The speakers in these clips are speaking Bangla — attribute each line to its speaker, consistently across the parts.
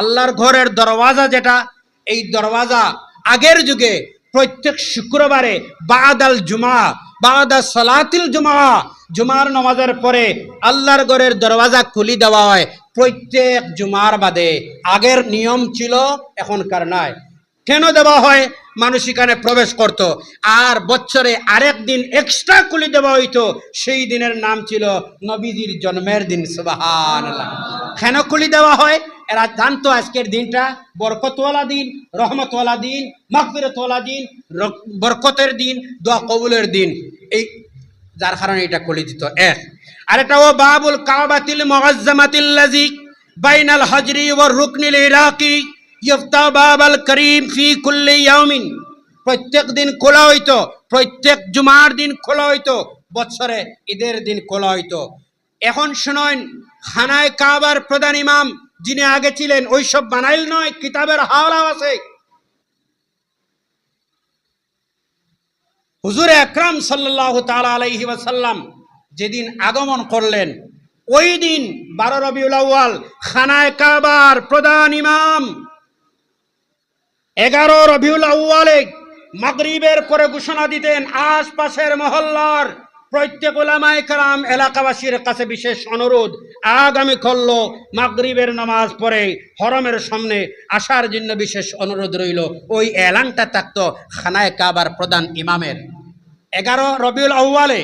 Speaker 1: আল্লাহর ঘরের দরওয়াজা যেটা, এই দরওয়াজা আগের যুগে প্রত্যেক শুক্রবারে বাদাল জুমা, বাদা সালাতিল জুমা, জুমার নামাজের পরে আল্লাহর ঘরের দরওয়াজা খুলি দেওয়া হয়। প্রত্যেক জুমার বাদে আগের নিয়ম ছিল, এখনকার নয় কেন দেওয়া হয়? মানুষ এখানে প্রবেশ করত। আর বছরে আরেক দিন এক্সট্রা খুলি দেওয়া হইতো। সেই দিনের নাম ছিল নবীজির জন্মের দিন সুবাহান কেন খুলি দেওয়া হয়? এরা জানতো আজকের দিনটা, বরকতওয়ালা দিন, রহমতওয়ালা দিন মাকফিরতওয়ালা দিন বরকতের দিন, দোয়া কবুলের দিন। এই, যার কারণে এটা খুলে দিত এক, আরেকটা, ও বাবুল কাবাতিল মুআজ্জামাতিল্লাজি বাইনাল হজরি ওয়া রুকনিল ইরাকি ইফতা বাবাল করিম ফি কুল্লি ইয়াউমিন। প্রত্যেক দিন খোলা হইতো, প্রত্যেক জুমার দিন খোলা হইতো বছরে ঈদের দিন খোলা হইতো। এখন শুনুন, খানায় কাবার প্রধান ইমাম যিনি আগে ছিলেন ওইসব বানাইল নয়, কিতাবের হাওলা আছে। হুজুর আকরাম সাল্লাহ তালা ওয়াসাল্লাম যেদিন আগমন করলেন, ওই দিন বারো রবিউল খানায় কাবার প্রধান ইমাম। এগারো রবিউল আউয়ালে মাগরিবের পরে ঘোষণা দিতেন, আশপাশের মহল্লার প্রত্যেক ওলামায়ে কালাম এলাকাবাসীর কাছে বিশেষ অনুরোধ, আগামী করল মাগরিবের নামাজ পড়ে হরমের সামনে আসার জন্য বিশেষ অনুরোধ রইল। ওই এলানটা থাকতো খানায় কাবার প্রধান ইমামের। এগারো রবিউল আউ্বালে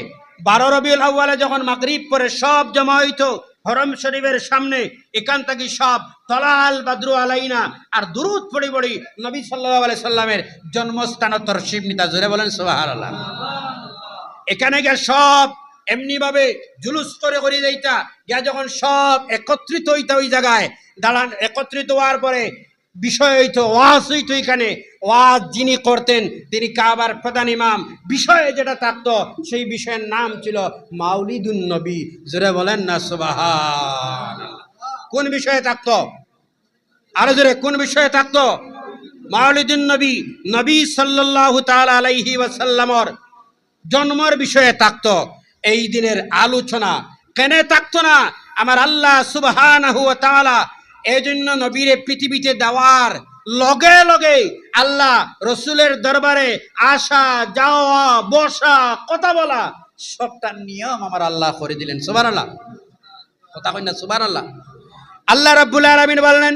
Speaker 1: বারো রবিউল আউ্বালে যখন মাগরিব পরে সব জমা হইতো হরম শরীফের সামনে, এখান থেকে সব তলাল বাদ্রু আলাইনা আর দুরুদ পড়ি পড়ি নবী সাল্লাহ আলাই সাল্লামের জন্মস্থান তরশিব নিতা জোরে বলেন সোহার আল্লাহ এখানে গিয়ে সব এমনি ভাবে জুলুস করে করে যাইতা গিয়া যখন সব একত্রিত হইতা ওই জায়গায় দাঁড়ান একত্রিত হওয়ার পরে বিষয় হইতো, ওয়াজ হইতো এখানে। ওয়াজ যিনি করতেন, তিনি কাবার প্রধান ইমাম। বিষয়ে যেটা থাকতো, সেই বিষয়ের নাম ছিল মাউলিদুন নবী। জোরে বলেন না সুবাহান কোন বিষয়ে থাকতো? আরও জোরে, কোন বিষয়ে থাকতো? মাউলিদুন নবী নবী সাল্লাল্লাহু তাআলা আলাইহি ওয়াসাল্লামর জন্মের বিষয়ে থাকতো। এই দিনের আলোচনা কেন থাকতো না? আমার আল্লাহ ওয়া এই জন্য নবীরে পৃথিবীতে দেওয়ার লগে লগে আল্লাহ রসুলের দরবারে আসা, যাওয়া, বসা, কথা বলা সবটা নিয়ম আমার আল্লাহ করে দিলেন। সুবান আল্লাহ কথা কই না সুবান আল্লাহ আল্লাহ রাব্বুল আলামিন বললেন,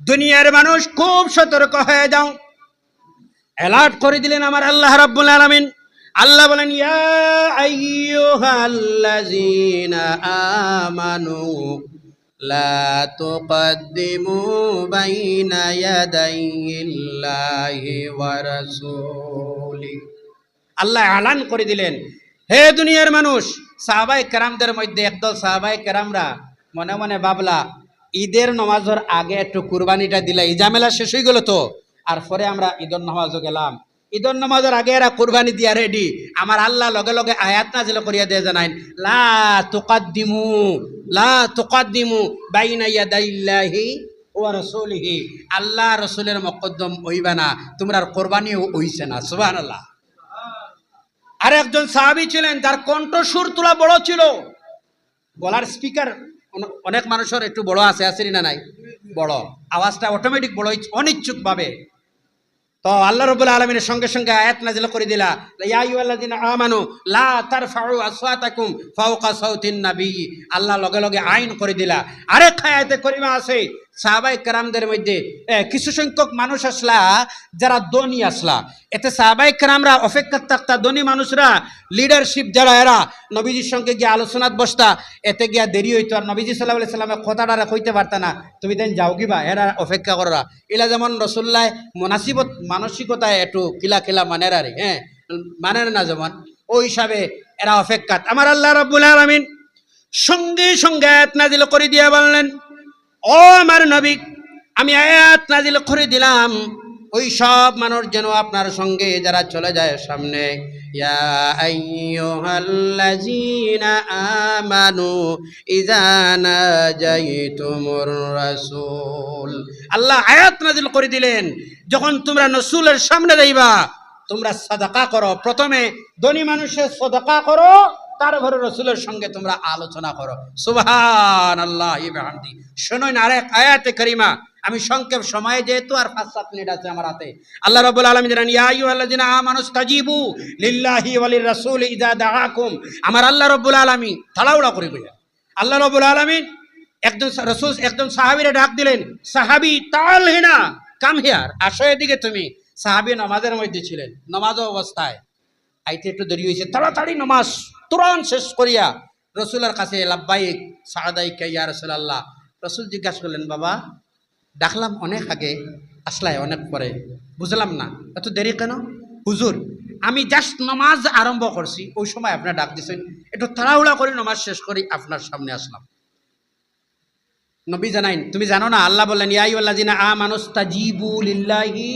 Speaker 1: দুনিয়ার মানুষ খুব সতর্ক হয়ে যাও। অ্যালার্ট করে দিলেন আমার আল্লাহ রাব্বুল আলামিন। আল্লাহ বলেন আমানু, লা আল্লাহ এলান করে দিলেন, হে দুনিয়ার মানুষ সাহাবাই কেরামদের মধ্যে একদল সাহাবাই কেরামরা মনে মনে ভাবলা, ঈদের নমাজের আগে একটু কুরবানিটা দিলা, এই ঝামেলা শেষ হয়ে গেল তো, আর পরে আমরা ঈদের নমাজও গেলাম। ঈদের নমাজের আগে এরা কুরবানি দিয়া রেডি আমার আল্লাহ লগে লগে আয়াত নাজিল করিয়া দিয়ে জানাইন, লা তুকাদ্দিমু লা তুকাদ্দিমু বাইনা ইয়াদাইল্লাহি ওয়া রাসূলিহি। আল্লাহ রসুলের মকদ্দম হইবা না তোমরা কোরবানিও হইছে না, সুবহানাল্লাহ। আর একজন সাহাবি ছিলেন, যার কণ্ঠসুর তোলা বড় ছিল। গলার স্পিকার অনেক মানুষের একটু বড় আছে আসেনি না নাই? বড়। আওয়াজটা অটোমেটিক বড় হইছে আল্লাহ রবুল আলমিনের সঙ্গে সঙ্গে আয়াত নাজিল করে দিলা, লা আল্লাহ লগে লগে আইন করে দিলা। আরেক আয়াতে করিমা আছে সাহাবাই কেরামদের মধ্যে কিছু সংখ্যক মানুষ আসলা, যারা ধনী আসলা। এতে সাহাবাই কেরামরা অপেক্ষা থাকতা ধনী মানুষরা লিডারশিপ যারা, এরা নবীজির সঙ্গে গিয়ে আলোচনাত বসতা। এতে গিয়া দেরি হইতো আর নবীজি সাল্লাহ সাল্লামের কথাটা কইতে পারতা না। তুমি দেন যাও কিবা এরা অপেক্ষা করা এলা যেমন রসুল্লাহ মনাসিবত, মানসিকতায় একটু কিলা কিলা মানের আর হ্যাঁ মানে না যেমন, ওই হিসাবে এরা অপেক্ষাত। আমার আল্লাহ রাব্বুল আলামিন সঙ্গে সঙ্গে নাজিল করে দিয়ে বললেন ও আমার নবী, আমি আয়াত নাজিল করে দিলাম। ওই সব মানুষ যেন আপনার সঙ্গে যারা চলে যায় সামনে। আমানু আল্লাহ আয়াত নাজিল করে দিলেন, যখন তোমরা নসুলের সামনে যাইবা, তোমরা সাদাকা করো। প্রথমে ধনী মানুষের সাদাকা করো তারপরে রসুলের সঙ্গে তোমরা আলোচনা করো। সুবহান আল্লাহ বিহামদি শুনুন আরেক আয়াতে করিমা। আমি সংক্ষেপ সময়ে যেহেতু আর পাঁচ সাত মিনিট আছে আমার হাতে। আল্লাহ রাব্বুল আলামিন জানান, ইয়া আইয়ুহাল্লাযিনা আমানু ইসতাজিবু লিল্লাহি ওয়া লির-রাসূলি ইযা দাআকুম। আমার আল্লাহ রাব্বুল আলামিন তাড়াহুড়া করে কইয়া, আল্লাহ রাব্বুল আলামিন একজন রাসূল একজন সাহাবীরে ডাক দিলেন, সাহাবী, তাল হিনা, কাম হিয়ার, আসো এদিকে তুমি। সাহাবী নামাজের মধ্যে ছিলেন, নামাজ অবস্থায়। আইতে একটু দেরি হয়েছে, তাড়াতাড়ি নামাজ তুরন্ত শেষ করিয়া রসুলের কাছে, লাব্বাইক সাদাই ইয়া রসুলাল্লাহ। রসুল জিজ্ঞাসা করলেন, বাবা, ডাকলাম অনেক আগে আসলাই অনেক পরে, বুঝলাম না, এত দেরি কেন? হুজুর, আমি জাস্ট নামাজ আরম্ভ করছি, ওই সময় আপনার ডাক দিছেন, একটু তাড়াহুড়া করে নামাজ শেষ করি, আপনার সামনে আসলাম। নবী জানাইন, তুমি জানো না, আল্লাহ বললেন ইয়াই আল্লাহ জিনা আ মানুস্তা জিবু লিল্লাহি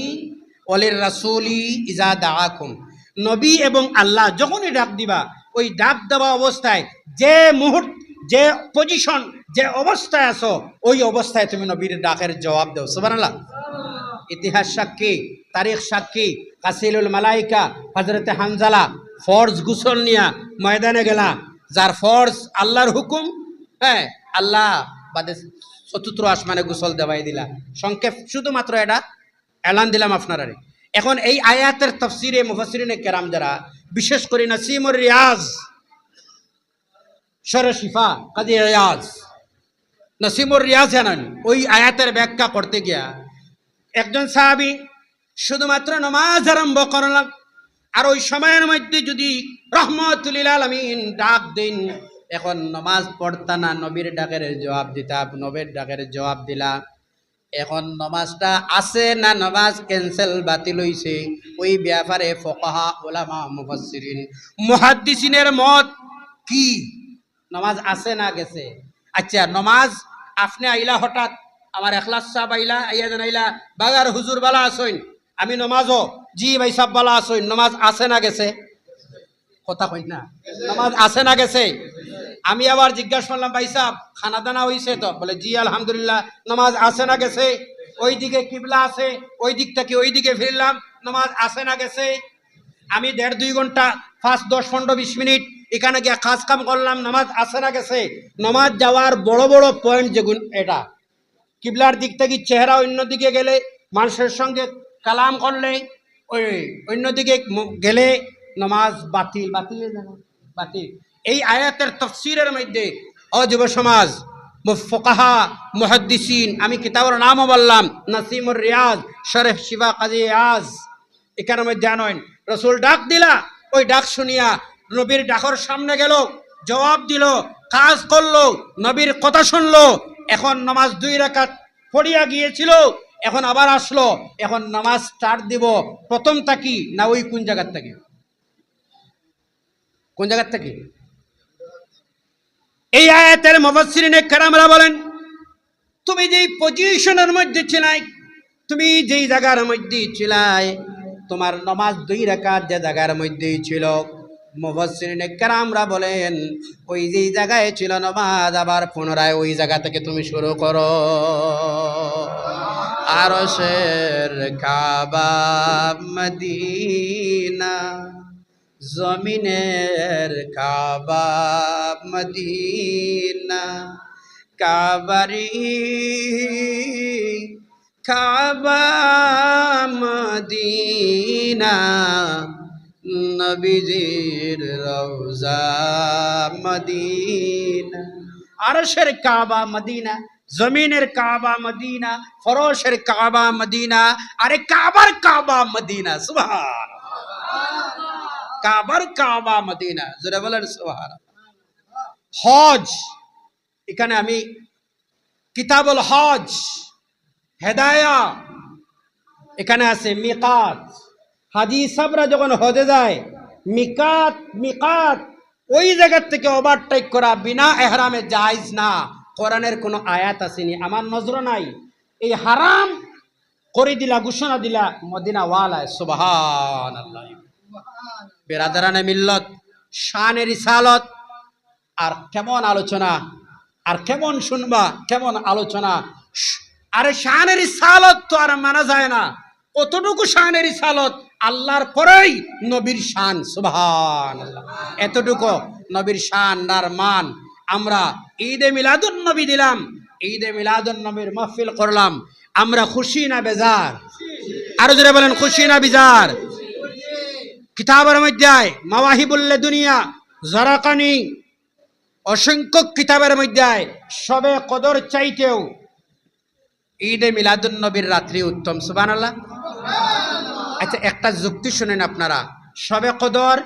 Speaker 1: ওয়ালির রাসূলি ইজা দাআকুম। নবী এবং আল্লাহ যখনই ডাক দিবা, ওই ডাক দেওয়া অবস্থায় যে মুহূর্ত, যে পজিশন যে অবস্থায় আছো, ওই অবস্থায় তুমি নবীর ডাকের জবাব দাও। সুবহানাল্লাহ। ইতিহাস সাক্ষী, তারিখ সাক্ষী, কাসিলুল মালাইকা হজরতে হানজালা, ফরজ গুসল নিয়া ময়দানে গেলা, যার ফরজ আল্লাহর হুকুম হ্যাঁ আল্লাহ বাদে চতুর্থ আসমানে গুসল দেওয়াই দিলা। সংক্ষেপ, শুধুমাত্র এটা, এলান দিলাম আপনারা এখন এই আয়াতের তফসিরে মুফাসিরিনে কেরাম যারা, বিশেষ করে নাসিমুর রিয়াজ সরে শিফা কাজী রিয়াজ, নাসিমুর রিয়াজ জানান, ওই আয়াতের ব্যাখ্যা করতে গিয়া একজন সাহাবি শুধুমাত্র নমাজ আরম্ভ করলাম, আর ওই সময়ের মধ্যে যদি রহমতুল্লিল আলমিন ডাক দিন, এখন নমাজ পড়তা না নবীর ডাকের জবাব দিতাম নবীর ডাকের জবাব দিলা। এখন নমাজটা আছে না নমাজ ক্যান্সেল বাতিল হইছে? ওই ব্যাপারে ফকাহা ওলামা মুফাসসিরিন। মুহাদ্দিসিনের মত কি? নমাজ আছে না গেছে? আচ্ছা নমাজ আপনি আইলা হঠাৎ, আমার এখলাস সাহেব আইলা, আইয়া যেন আইলা, বাগার হুজুর বালা আসইন আমি নমাজও, জি ভাই সাহেব বালা আসইন নমাজ আছে না গেছে? কথা কই না। নামাজ আছে না গেছে? আমি আবার জিজ্ঞাসা করলাম, ভাই সাহেব খানা দানা হইছে তো? বলে, জি, আলহামদুলিল্লাহ, নামাজ আছে না গেছে। ওই দিকে কিবলা আছে ওই দিক থেকে ওই দিকে ফিরলাম, নামাজ আছে না গেছে। আমি দেড় দুই ঘণ্টা, ফার্স্ট দশ পনেরো বিশ মিনিট, এখানে গিয়ে কাজ কাম করলাম, নামাজ আছে না গেছে। নামাজ যাওয়ার বড় বড় পয়েন্ট যেগুন, এটা। কিবলার দিক থেকে চেহারা অন্যদিকে গেলে, মানুষের সঙ্গে কালাম করলে, ওই অন্যদিকে গেলে নামাজ বাতিল বাতিল বাতিল। এই আয়াতের তফসিরের মধ্যে অযুব সমাজ ফোকাহা মুহাদ্দিসিন, আমি কিতাবের নামও বললাম, নাসিমুর রিয়াজ, শরেফ শিবা কাজী আজ এখানের মধ্যে আনয়ন রসুল ডাক দিলা, ওই ডাক শুনিয়া নবীর ডাকর সামনে গেল, জবাব দিল, কাজ করল, নবীর কথা শুনলো, এখন নামাজ দুই রাকাত পড়িয়া গিয়েছিল, এখন আবার আসলো, এখন নামাজ স্টার্ট দিব প্রথম থাকি না ওই কোন জায়গার থেকে? কোন জায়গার থেকে? এই আয়াতের মুফাসসিরিনে কেরামরা বলেন, তুমি যেই পজিশনের মধ্যে ছিলাই, তুমি যেই জায়গার মধ্যে ছিলাই, তোমার নমাজ দুই রাকাত যে জায়গার মধ্যেই ছিল। মুফাসসিরিনে কেরামরা বলেন, ওই যেই জায়গায় ছিল নমাজ, আবার পুনরায় ওই জায়গা থেকে তুমি শুরু করো। আরশের কাবা, মদিনা। জমিনের কাবা মদিনা, কাবারি, কাবা মদিনা, নবীজির রওজা মদিনা। আরশের কাবা মদিনা, জমিনের কাবা মদিনা, ফরশের কাবা মদিনা, আরে কাবার কাবা মদিনা সুবহান কাবার কাবা মদিনা। জোরে বলেন হজ, এখানে আমি কিতাবুল হজ, হেদায়া, এখানে আছে মিকাত। হাজি সাবরা যখন হজে যায়, মিকাত মিকাত, ওই জায়গার থেকে ওভারটেক করা বিনা এহরামে জায়জ না। কোরআনের কোনো আয়াত আসেনি, আমার নজর নাই। এই হারাম করে দিলা, ঘোষণা দিলা মদিনা ওয়ালায় সুবহান আল্লাহ বেরাদারানে মিল্লত শানের ইসালত আর কেমন আলোচনা, আর কেমন শুনবা, কেমন আলোচনা? আরে শানের ইসালত তো আর মানা যায় না। কতটুকু শানের ইসালত আল্লাহর পরেই নবীর শান সুবহান এতটুকু নবীর শান আর মান। আমরা ঈদে মিলাদুন নবী দিলাম, ঈদে মিলাদুন নবীর মাহফিল করলাম। আমরা খুশি না বেজার? আরও জোরে বলেন, খুশি না বিজার? কিতাবের মধ্যে মাওয়াহিবুল্লে দুনিয়া জরাকানি অসংখ্য কিতাবের মধ্যে সবে কদর চাইতেও ঈদে মিলাদুন নবীর রাত্রি উত্তম, সুবহানাল্লাহ। আচ্ছা একটা যুক্তি শুনেন আপনারা। সবে কদর,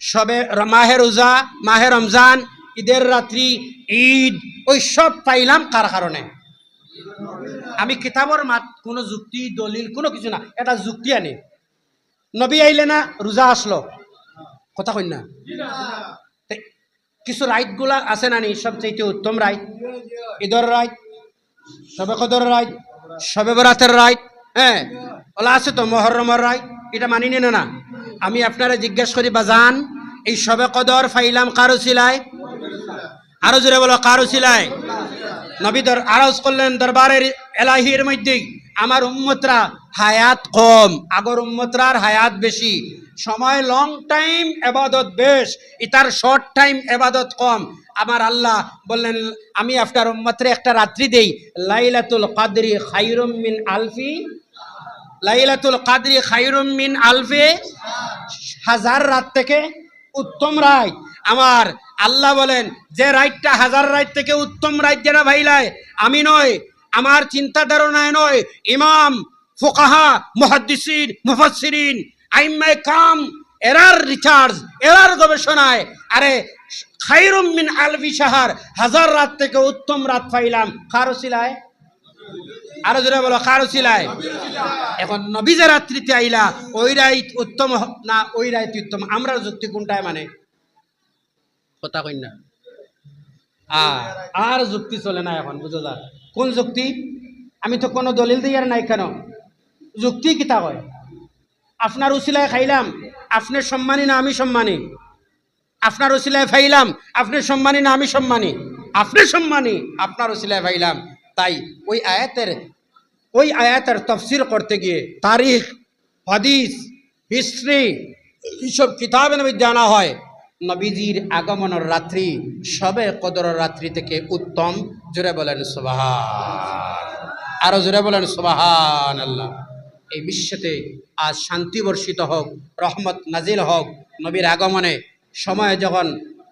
Speaker 1: সবে মাহে রোজা, মাহে রমজান, ঈদের রাত্রি, ঈদ, ওই সব পাইলাম কার কারণে? আমি কিতাবর মাত কোনো যুক্তি, দলিল, কোনো কিছু না, এটা যুক্তি আনি। নবী আইলে না রোজা আসলো। কথা কই না? কিছু রাইটগুলা আছে না নি সবচেয়ে উত্তম রাইট ঈদের রাইট সবে কদর রাইট সবে বরাতের রাইট হ্যাঁ? ওলা আছে তো মহরমের রাইট এটা মানি নেন না? আমি আপনারা জিজ্ঞেস করি, বাজান, এই সবে কদর ফাইলাম কারও সিলাই আরও জোরে বলো, কারও সিলাই নবী দর আরজ করলেন দরবারের এলাহির মধ্যে আমার উম্মতরা হায়াত কম, আগর উম্মতরার হায়াত বেশি। সময় লং টাইম এবাদত বেশ, ইতার শর্ট টাইম এবাদত কম। আমার আল্লাহ বললেন, আমি আপনার উম্মতরে একটা রাত্রি দেই, লাইলাতুল কাদরি খাইরুম মিন আলফি, লাইলাতুল কাদরি খাইরুম মিন আলফি হাজার রাত থেকে উত্তম রায় আমার আল্লাহ বলেন, যে রাইটটা হাজার রাইট থেকে উত্তম রাইট যেটা ভাইলায়, আমি নয় আমার চিন্তা ধারণায় নয়, ইমাম, ফোকাহা, মুহাদ্দিসিন, মুফাসসিরিন, আইম্মায়ে কাম, এরার রিচার্জ এরার গবেষণায়। আরে খাইরুম মিন আলফি শাহার, হাজার রাত থেকে উত্তম রাত পাইলাম। কারও সিলায় আরও জোরে বলো, কারও সিলায় এখন নবীজে রাত্রিতে আইলা, ওই রাইত উত্তম না, ওই রাইত উত্তম। আমরা যুক্তি কোনটায় মানে? কথা না। আর আর যুক্তি চলে না এখন, বুঝো যা। কোন যুক্তি? আমি তো কোনো দলিল দিয়ার নাই কেন? যুক্তি কিতা হয় আপনার উসিলায় খাইলাম আপনার সম্মানী না আমি সম্মানী আপনার ওসিলায় ফাইলাম আপনি সম্মানী না আমি সম্মানী আপনি সম্মানী আপনার ওসিলায় ফাইলাম। তাই ওই আয়াতের ওই আয়াতের তফসিল করতে গিয়ে তারিখ, হাদিস, হিস্ট্রি, এইসব কিতাবের মধ্যে আনা হয়। নবীজির আগমনের রাত্রি, সবে কদর রাত্রি থেকে উত্তম। জোরে বলেন সুবাহান আরও জোরে বলেন সুবাহান আল্লাহ এই বিশ্বতে আজ শান্তি বর্ষিত হোক, রহমত নাজিল হোক, নবীর আগমনে সময় যখন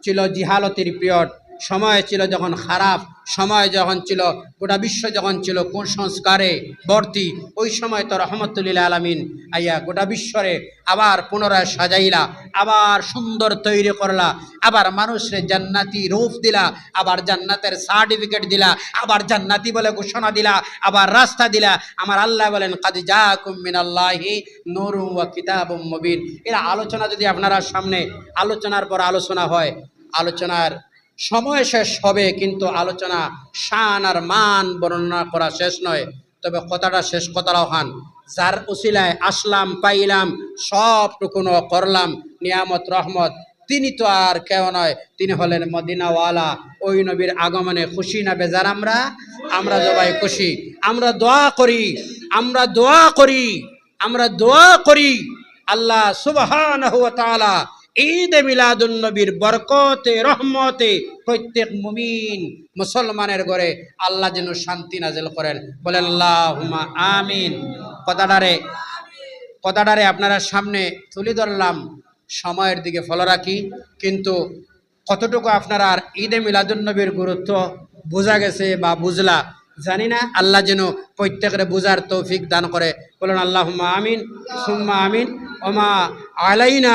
Speaker 1: ছিল জিহালতির পিরিয়ড, সময় ছিল যখন খারাপ সময় যখন ছিল, গোটা বিশ্ব যখন ছিল কুসংস্কারে ভর্তি, ওই সময় তো রহমতুল্লিল আলমিন আইয়া গোটা বিশ্বরে আবার পুনরায় সাজাইলা, আবার সুন্দর তৈরি করলা, আবার মানুষরে জান্নাতি রূপ দিলা, আবার জান্নাতের সার্টিফিকেট দিলা, আবার জান্নাতি বলে ঘোষণা দিলা, আবার রাস্তা দিলা। আমার আল্লাহ বলেন, কাদি যা কুমিন আল্লাহি নুরুম ওয়া কিতাবুম মুবিন। এরা আলোচনা যদি আপনারা সামনে আলোচনার পর আলোচনা হয়, আলোচনার সময় শেষ হবে, কিন্তু আলোচনা শান আর মান বর্ণনা করা শেষ নয়। তবে কথাটা শেষ কথাটাও হান যার উসিলায় আসলাম, পাইলাম সবটুকুনো করলাম, নিয়ামত, রহমত, তিনি তো আর কেউ নয়। তিনি হলেন মদিনাওয়ালা। ওই নবীর আগমনে খুশি না বেজার আমরা? আমরা সবাই খুশি। আমরা দোয়া করি। আমরা দোয়া করি। আমরা দোয়া করি। আল্লাহ তাআলা ঈদ মিলাদুন নবীর বরকতে, রহমতে প্রত্যেক মুমিন মুসলমানের ঘরে আল্লাহ যেন শান্তি নাজেল করেন। বলেন আল্লাহুম্মা আমিন। কথাটারে কথাটারে আপনারা সামনে তুলে ধরলাম। সময়ের দিকে ফলো রাখি। কিন্তু কতটুকু আপনারা আর ঈদে মিলাদুন নবীর গুরুত্ব বোঝা গেছে বা বুঝলা, জানি না। আল্লাহ যেন প্রত্যেকের বুঝার তৌফিক দান করে। বলুন আল্লাহ আমিন, সুম্মা আমিন, ওমা আলাইনা